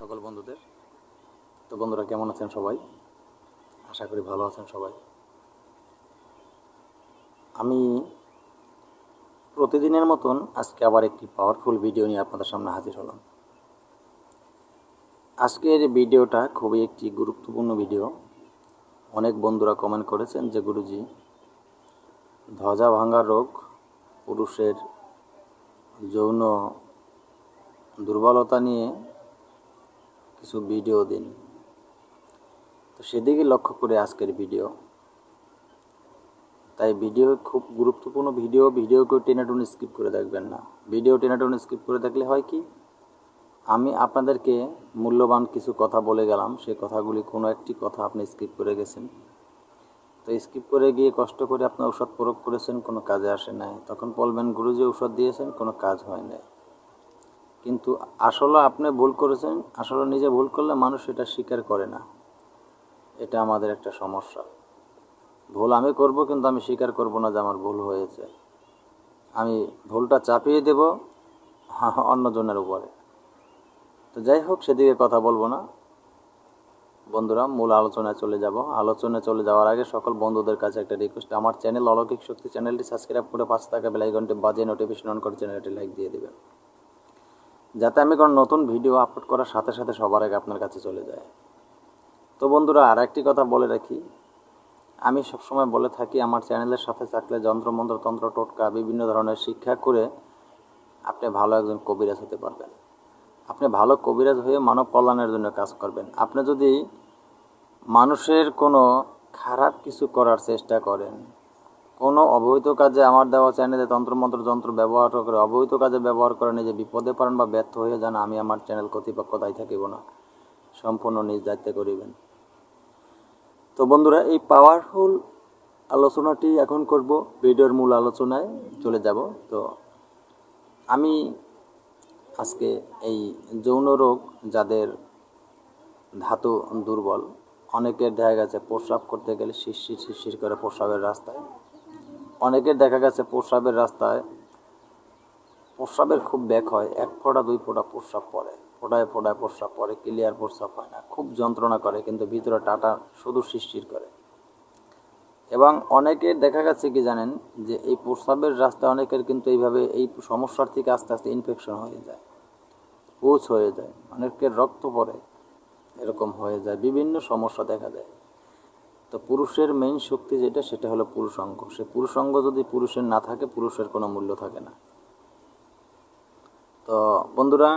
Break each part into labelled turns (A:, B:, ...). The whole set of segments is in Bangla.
A: সকল বন্ধুদের। তো বন্ধুরা, কেমন আছেন সবাই? আশা করি ভালো আছেন সবাই। আমি প্রতিদিনের মতন আজকে আবার একটি পাওয়ারফুল ভিডিও নিয়ে আপনাদের সামনে হাজির হলাম। আজকের ভিডিওটা খুবই একটি গুরুত্বপূর্ণ ভিডিও অনেক বন্ধুরা কমেন্ট করেছেন যে, গুরুজি, ধ্বজা ভাঙা রোগ পুরুষের যৌন দুর্বলতা নিয়ে কিছু ভিডিও দিন। তো সেদিকে লক্ষ্য করে আজকের ভিডিও তাই ভিডিও খুব গুরুত্বপূর্ণ ভিডিও ভিডিওকেও টেনে টুনে স্কিপ করে দেখবেন না। ভিডিও টেনে টুনে স্কিপ করে দেখলে হয় কি? আমি আপনাদেরকে মূল্যবান কিছু কথা বলে গেলাম সেই কথাগুলি কোনো একটি কথা আপনি স্কিপ করে গেছেন। তো স্কিপ করে গিয়ে কষ্ট করে আপনি ঔষধ প্রয়োগ করেছেন, কোনো কাজে আসে নাই। তখন বলবেন, গুরুজি ঔষধ দিয়েছেন, কোনো কাজ হয় নাই। কিন্তু আসলে আপনি ভুল করেছেন, আসলে নিজে ভুল করলে মানুষ এটা স্বীকার করে না। এটা আমাদের একটা সমস্যা। ভুল আমি করব কিন্তু আমি স্বীকার করব না যে আমার ভুল হয়েছে। আমি ভুলটা চাপিয়ে দেব অন্যজনের উপরে। তো যাই হোক, সেদিকে কথা বলব না। বন্ধুরা, মূল আলোচনায় চলে যাব। আলোচনায় চলে যাওয়ার আগে সকল বন্ধুদের কাছে একটা রিকোয়েস্ট আমার চ্যানেল অলৌকিক শক্তি চ্যানেলটি সাবস্ক্রাইব করে পাঁচ টাকা বেলাইকনটি বাজিয়ে নোটিফিকেশন অন করে চ্যানেলটি লাইক দিয়ে দেবেন। যাতে আমি কোনো নতুন ভিডিও আপলোড করার সাথে সাথে সবার আগে আপনার কাছে চলে যায়। তো বন্ধুরা আর একটি কথা বলে রাখি। আমি সবসময় বলে থাকি, আমার চ্যানেলের সাথে থাকলে যন্ত্রমন্ত্র, তন্ত্র, টোটকা, বিভিন্ন ধরনের শিক্ষা করে আপনি ভালো একজন কবিরাজ হতে পারবেন। আপনি ভালো কবিরাজ হয়ে মানব কল্যাণের জন্য কাজ করবেন। আপনি যদি মানুষের কোনো খারাপ কিছু করার চেষ্টা করেন কোনো অবৈধ কাজে আমার দেওয়া চ্যানেলে তন্ত্রমন্ত্র, যন্ত্র ব্যবহার করে অবৈধ কাজে ব্যবহার করে নিজে বিপদে পারেন বা ব্যর্থ হয়ে যান, আমি আমার চ্যানেল কর্তৃপক্ষ দায়ী থাকিব না। সম্পূর্ণ নিজ দায়িত্বে করিবেন। তো বন্ধুরা, এই পাওয়ারফুল আলোচনাটি এখন করব, ভিডিওর মূল আলোচনায় চলে যাব। তো আমি আজকে এই যৌন রোগ যাদের ধাতু দুর্বল, অনেকের দেখা গেছে প্রস্রাব করতে গেলে শিরশির শিরশির করে প্রস্রাবের রাস্তায়। অনেকের দেখা গেছে প্রস্রাবের রাস্তায়, প্রস্রাবের খুব ব্যাক হয়, এক ফোঁটা, দুই ফোঁটা প্রস্রাব পড়ে, ফোটায় ফোটায় প্রস্রাব পড়ে ক্লিয়ার প্রস্রাব হয় না, খুব যন্ত্রণা করে, কিন্তু ভিতরে টাটা শুধু সৃষ্টির করে। এবং অনেকের দেখা গেছে কি জানেন, যে এই প্রস্রাবের রাস্তায় অনেকের কিন্তু এইভাবে এই সমস্যার থেকে আস্তে আস্তে ইনফেকশন হয়ে যায় পুচ হয়ে যায়, অনেকের রক্ত পড়ে, এরকম হয়ে যায়, বিভিন্ন সমস্যা দেখা দেয়। তো পুরুষের মেইন শক্তি যেটা, সেটা হলো পুরুষাঙ্গ। সে পুরুষাঙ্গ যদি পুরুষের না থাকে, পুরুষের কোনো মূল্য থাকে না। তো বন্ধুরা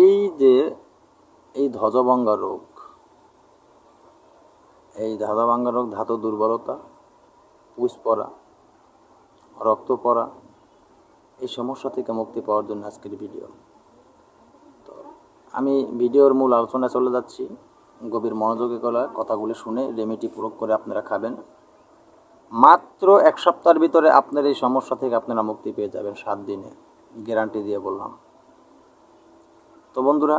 A: এই যে এই ধ্বজভঙ্গা রোগ, এই ধ্বজভঙ্গা রোগ, ধাতু দুর্বলতা পুষ পড়া রক্ত পড়া এই সমস্যা থেকে মুক্তি পাওয়ার জন্য আজকের ভিডিও তো আমি ভিডিওর মূল আলোচনায় চলে যাচ্ছি। গভীর মনোযোগী করা কথাগুলি শুনে রেমেডি প্রয়োগ করে আপনারা খাবেন। মাত্র এক সপ্তাহের ভিতরে আপনার এই সমস্যা থেকে আপনারা মুক্তি পেয়ে যাবেন সাত দিনে। গ্যারান্টি দিয়ে বললাম। তো বন্ধুরা,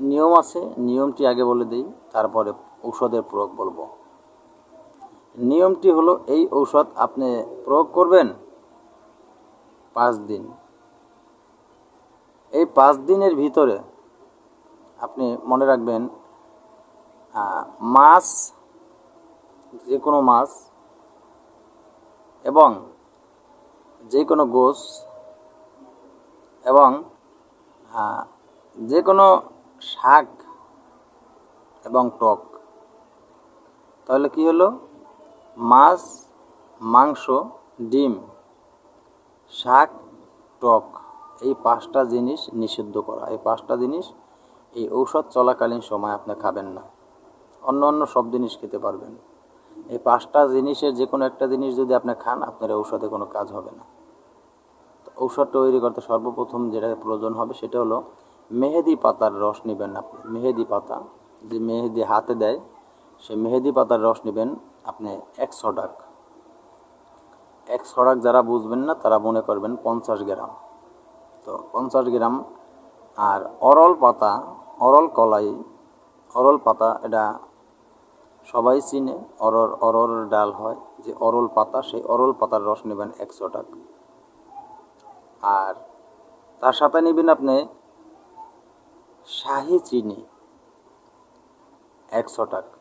A: নিয়ম আছে, নিয়মটি আগে বলে দিই, তারপরে ঔষধের প্রয়োগ বলব। নিয়মটি হলো, এই ঔষধ আপনি প্রয়োগ করবেন পাঁচ দিন। এই পাঁচ দিনের ভিতরে আপনি মনে রাখবেন মাছ যে কোনো মাছ এবং যে কোনো গোস এবং যে কোনো শাক এবং টক। তাহলে কি হলো? মাছ, মাংস, ডিম, শাক, টক, এই পাঁচটা জিনিস নিষিদ্ধ করা। এই পাঁচটা জিনিস এই ঔষধ চলাকালীন সময় আপনি খাবেন না। অন্য অন্য সব জিনিস খেতে পারবেন। এই পাঁচটা জিনিসের যে কোনো একটা জিনিস যদি আপনি খান, আপনার ঔষধে কোনো কাজ হবে না। তো ঔষধ তৈরি করতে সর্বপ্রথম যেটা প্রয়োজন হবে, সেটা হলো মেহেদি পাতার রস নেবেন আপনি। মেহেদি পাতা, যে মেহেদি হাতে দেয়, সে মেহেদি পাতার রস নেবেন আপনি একশো ডাক একশো ডাক যারা বুঝবেন না, তারা মনে করবেন পঞ্চাশ গ্রাম। তো পঞ্চাশ গ্রাম আর অরল পাতা অরল কলাই, অরল পাতা, এটা সবাই চিনে, অরর অরর ডাল হয়, যে অরল পাতা, সেই অরল পাতার রস নেবেন একশো টাকা। আর তার সাথে নেবেন আপনি শাহি চিনি, একশো টাকা।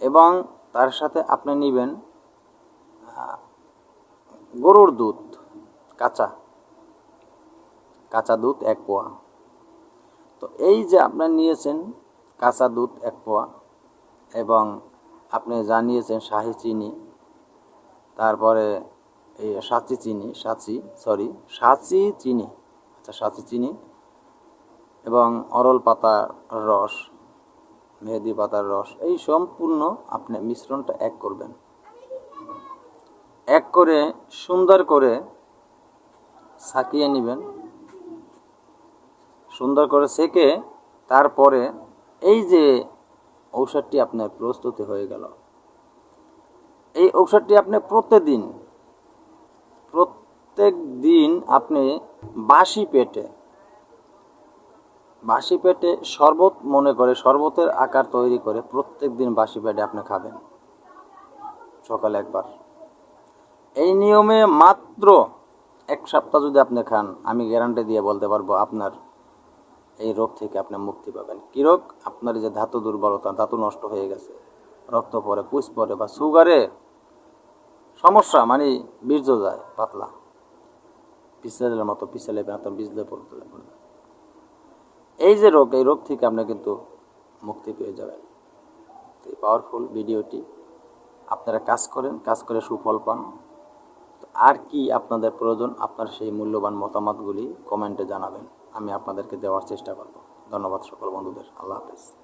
A: এবং তার সাথে আপনি নেবেন গরুর দুধ, কাঁচা কাঁচা দুধ এক পোয়া। তো এই যে আপনার নিয়েছেন কাঁচা দুধ এক পোয়া এবং আপনি জানিয়েছেন শাহি চিনি, তারপরে এই সাচি চিনি, সাচি সরি সাচি চিনি আচ্ছা সাচি চিনি এবং অরল পাতার রস, মেহেদি পাতার রস, এই সম্পূর্ণ আপনি মিশ্রণটা এক করবেন। এক করে সুন্দর করে সাকিয়ে নেবেন। সুন্দর করে সেকে তারপরে এই যে ঔষধটি আপনার প্রস্তুতি হয়ে গেল, এই ঔষধটি আপনি প্রত্যেকদিন প্রত্যেক দিন আপনি বাসি পেটে বাসি পেটে শরবত মনে করে, শরবতের আকার তৈরি করে প্রত্যেক দিন বাসি পেটে আপনি খাবেন, সকালে একবার। এই নিয়মে মাত্র এক সপ্তাহ যদি আপনি খান, আমি গ্যারান্টি দিয়ে বলতে পারব আপনার এই রোগ থেকে আপনি মুক্তি পাবেন। কী রোগ? আপনার যে ধাতু দুর্বলতা, ধাতু নষ্ট হয়ে গেছে। রক্ত পরে পুষ পরে বা সুগারে সমস্যা মানে বীর্য যায়, পাতলা। পিছলের মতো পিছলে মতো বিজলে পড়তে এই যে রোগ, এই রোগ থেকে আপনি কিন্তু মুক্তি পেয়ে যাবেন। এই পাওয়ারফুল ভিডিওটি আপনারা কাজ করেন, কাজ করে সুফল পান। আর কি আপনাদের প্রয়োজন, আপনার সেই মূল্যবান মতামতগুলি কমেন্টে জানাবেন। আমি আপনাদেরকে দেওয়ার চেষ্টা করব। ধন্যবাদ সকল বন্ধুদের। আল্লাহ হাফেজ।